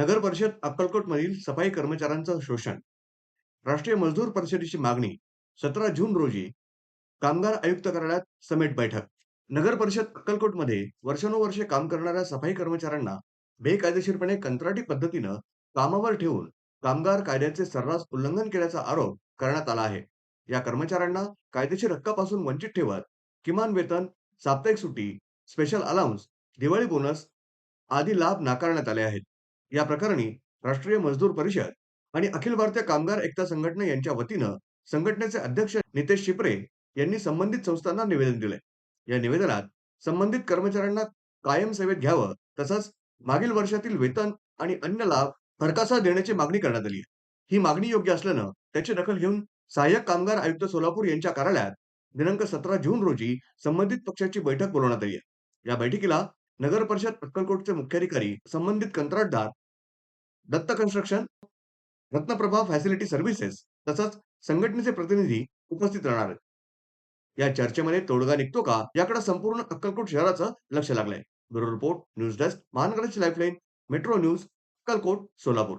नगर परिषद अक्कलकोटमधील सफाई कर्मचाऱ्यांचं शोषण. राष्ट्रीय मजदूर परिषदेची मागणी सतरा जून रोजी कामगार आयुक्त कार्यालयात समेट बैठक. नगर परिषद अक्कलकोटमध्ये वर्षानुवर्षे काम करणाऱ्या सफाई कर्मचाऱ्यांना बेकायदेशीरपणे कंत्राटी पद्धतीनं कामावर ठेवून कामगार कायद्याचे सर्रास उल्लंघन केल्याचा आरोप करण्यात आला आहे. या कर्मचाऱ्यांना कायदेशीर हक्कापासून वंचित ठेवत किमान वेतन साप्ताहिक सुट्टी स्पेशल अलाउन्स दिवाळी बोनस आदी लाभ नाकारण्यात आले आहेत. या प्रकरणी राष्ट्रीय मजदूर परिषद आणि अखिल भारतीय कामगार एकता संघटना यांच्या वतीनं संघटनेचे अध्यक्ष नितेश शिपरे यांनी संबंधित संस्थांना निवेदन दिले या निवेदनात संबंधित कर्मचाऱ्यांना कायम सेवेत घ्यावं तसंच मागील वर्षातील वेतन आणि अन्य लाभ फरकासा देण्याची मागणी करण्यात आली आहे. ही मागणी योग्य असल्यानं त्याची दखल घेऊन सहाय्यक कामगार आयुक्त सोलापूर यांच्या कार्यालयात दिनांक सतरा जून रोजी संबंधित पक्षाची बैठक बोलवण्यात आली आहे. या बैठकीला नगर परिषद अक्कलकोटचे मुख्याधिकारी संबंधित कंत्राटदार Datta construction Ratnaprabha facility services तसंच संघटनेचे प्रतिनिधी उपस्थित राहणार आहेत. या चर्चेमध्ये तोडगा निघतो का? याकडे संपूर्ण अक्कलकोट शहराचं लक्ष लागलंय. Bureau report news desk महानगराची lifeline metro news Akkalkot Solapur.